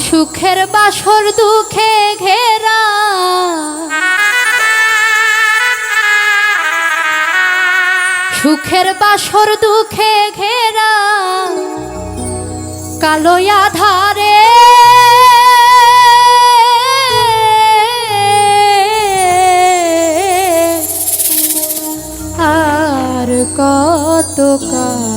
সুখের বাসর দুঃখে ঘেরা। সুখের বাসর দুঃখে ঘেরা। কালো আধারে। আর কত সুর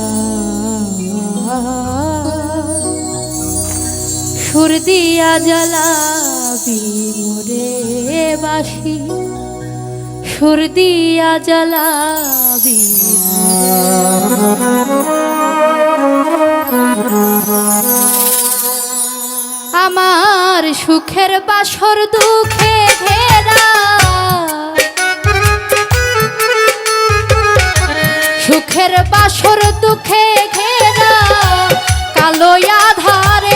দিয়া জ্বালাবি মোরে বাসি। সুর দিয়া জ্বালাবি আমার সুখের বাসর দুঃখে ঘেরা সুখের বাসর দুঃখে ঘেরা। কালো আধারে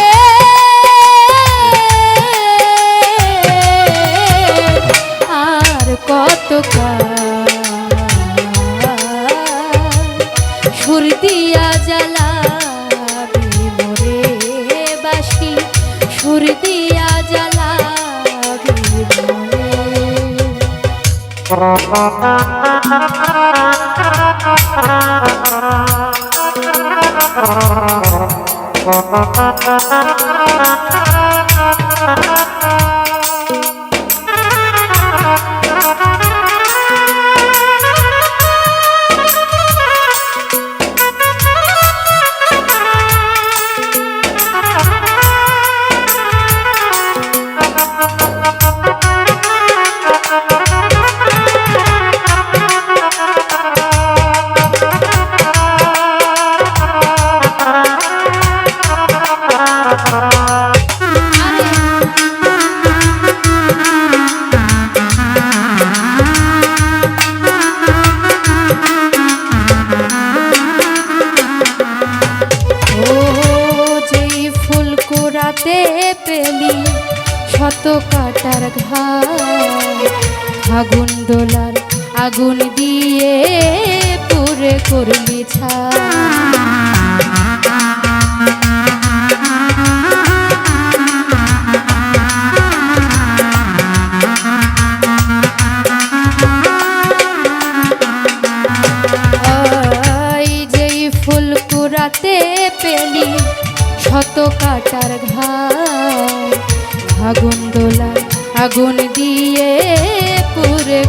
ও আগুন দোলার, আগুন দিয়ে পুরে করলি ছা কুড়াতে পেলি শত কাটার ঘাট আগুন দোলা আগুন দিয়ে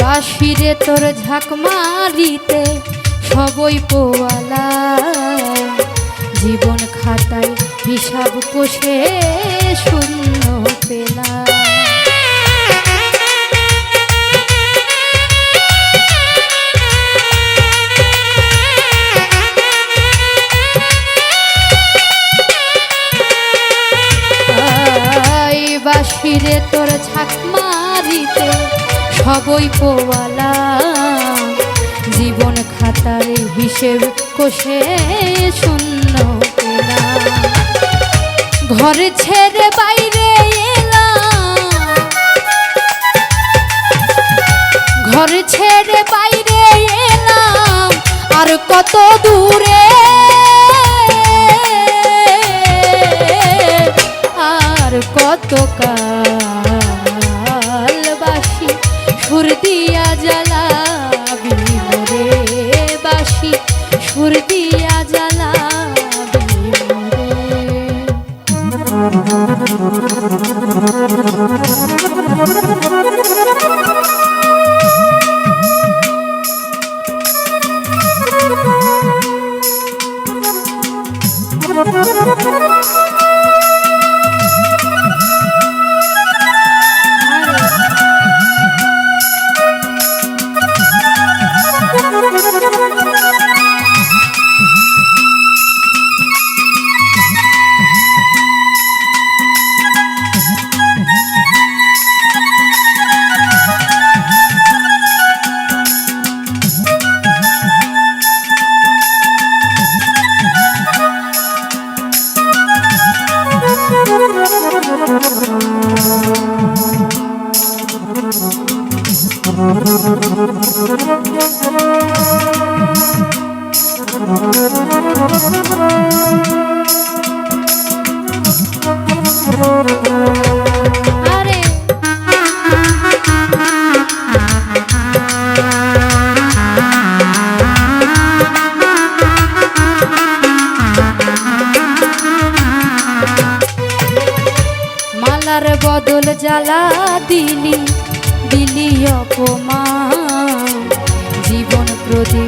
বাসিরে তোর ঝাঁক মারিতে সবই পোয়ালা। জীবন খাতায় হিসাব কোষে শূন্য পেলা বাসিরে তোর ঝাঁক মারিতে সবই পোয়ালা। কোষে কোষে শূন্য পেলা ঘর ছেড়ে বাইরে ঘর ছেড়ে বাইরে এলাম আর কত দূরে? আর কত কাল oh you. আরে জ্বালা দিলি দিলি অপমান। জীবন প্রদীপ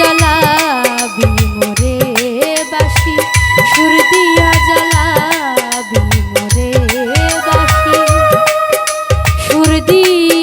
জ্বালাবি মোরে বাসি সুর দিয়া জ্বালাবি মোরে বাসি সুর দিয়া